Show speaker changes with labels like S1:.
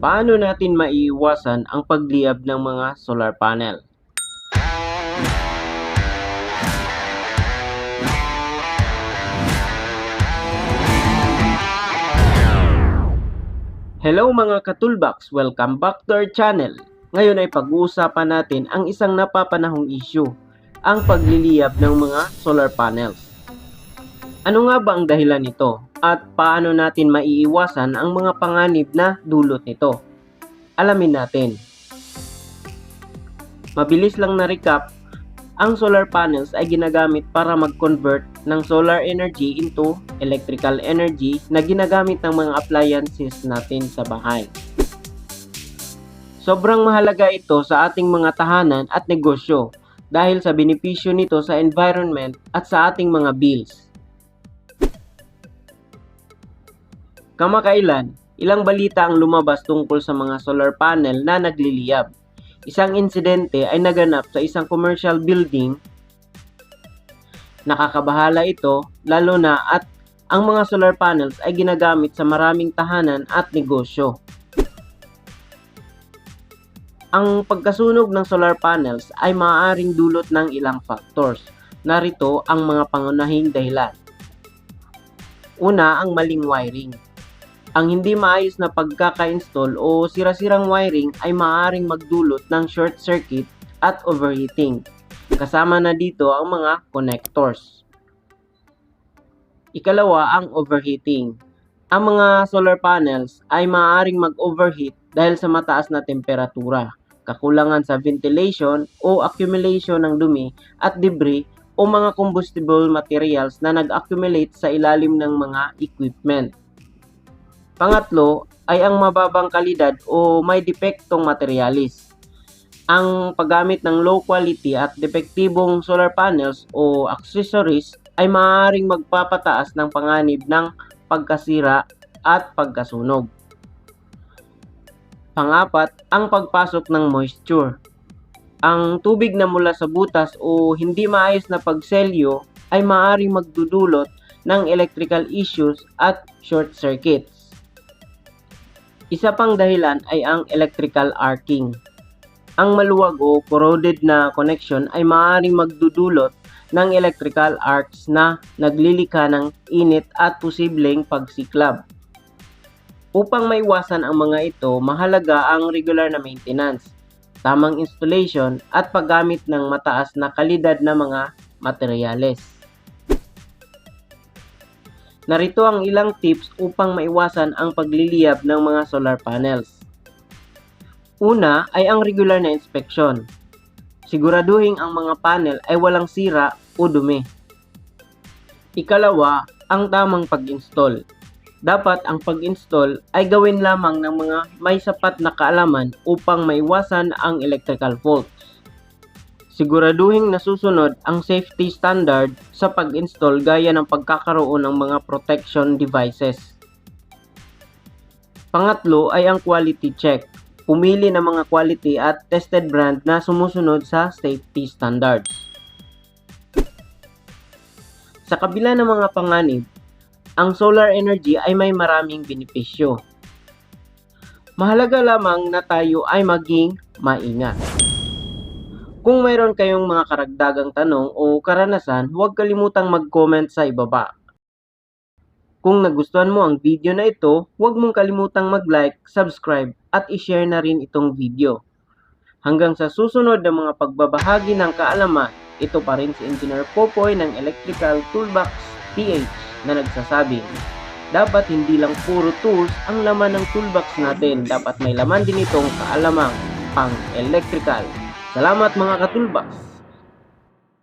S1: Paano natin maiiwasan ang pagliyab ng mga solar panel? Hello mga katulbaks! Welcome back to our channel. Ngayon ay pag-uusapan natin ang isang napapanahong issue, ang pagliliyab ng mga solar panels. Ano nga ba ang dahilan nito at paano natin maiiwasan ang mga panganib na dulot nito? Alamin natin. Mabilis lang na recap, ang solar panels ay ginagamit para mag-convert ng solar energy into electrical energy na ginagamit ng mga appliances natin sa bahay. Sobrang mahalaga ito sa ating mga tahanan at negosyo dahil sa benepisyo nito sa environment at sa ating mga bills. Kamakailan, ilang balita ang lumabas tungkol sa mga solar panel na nagliliyab. Isang insidente ay naganap sa isang commercial building. Nakakabahala ito lalo na at ang mga solar panels ay ginagamit sa maraming tahanan at negosyo. Ang pagkasunog ng solar panels ay maaaring dulot ng ilang factors. Narito ang mga pangunahing dahilan. Una, ang maling wiring. Ang hindi maayos na pagkaka-install o sira-sirang wiring ay maaaring magdulot ng short circuit at overheating. Kasama na dito ang mga connectors. Ikalawa, ang overheating. Ang mga solar panels ay maaaring mag-overheat dahil sa mataas na temperatura, kakulangan sa ventilation o accumulation ng dumi at debris o mga combustible materials na nag-accumulate sa ilalim ng mga equipment. Pangatlo ay ang mababang kalidad o may depektong materialis. Ang paggamit ng low quality at depektibong solar panels o accessories ay maaaring magpapataas ng panganib ng pagkasira at pagkasunog. Pangapat, ang pagpasok ng moisture. Ang tubig na mula sa butas o hindi maayos na pagselyo ay maaaring magdudulot ng electrical issues at short circuits. Isa pang dahilan ay ang electrical arcing. Ang maluwag o corroded na connection ay maaaring magdudulot ng electrical arcs na naglilikha ng init at posibleng pagsiklab. Upang maiwasan ang mga ito, mahalaga ang regular na maintenance, tamang installation at paggamit ng mataas na kalidad na mga materyales. Narito ang ilang tips upang maiwasan ang pagliliyab ng mga solar panels. Una ay ang regular na inspeksyon. Siguraduhin ang mga panel ay walang sira o dumi. Ikalawa, ang tamang pag-install. Dapat ang pag-install ay gawin lamang ng mga may sapat na kaalaman upang maiwasan ang electrical faults. Siguraduhin nasusunod ang safety standard sa pag-install gaya ng pagkakaroon ng mga protection devices. Pangatlo ay ang quality check. Pumili ng mga quality at tested brand na sumusunod sa safety standards. Sa kabila ng mga panganib, ang solar energy ay may maraming benepisyo. Mahalaga lamang na tayo ay maging maingat. Kung mayroon kayong mga karagdagang tanong o karanasan, huwag kalimutang mag-comment sa ibaba. Kung nagustuhan mo ang video na ito, huwag mong kalimutang mag-like, subscribe at i-share na rin itong video. Hanggang sa susunod na mga pagbabahagi ng kaalaman, ito pa rin si Engineer Popoy ng Electrical Toolbox PH na nagsasabing, dapat hindi lang puro tools ang laman ng toolbox natin, dapat may laman din itong kaalamang pang electrical. Salamat mga katulbox!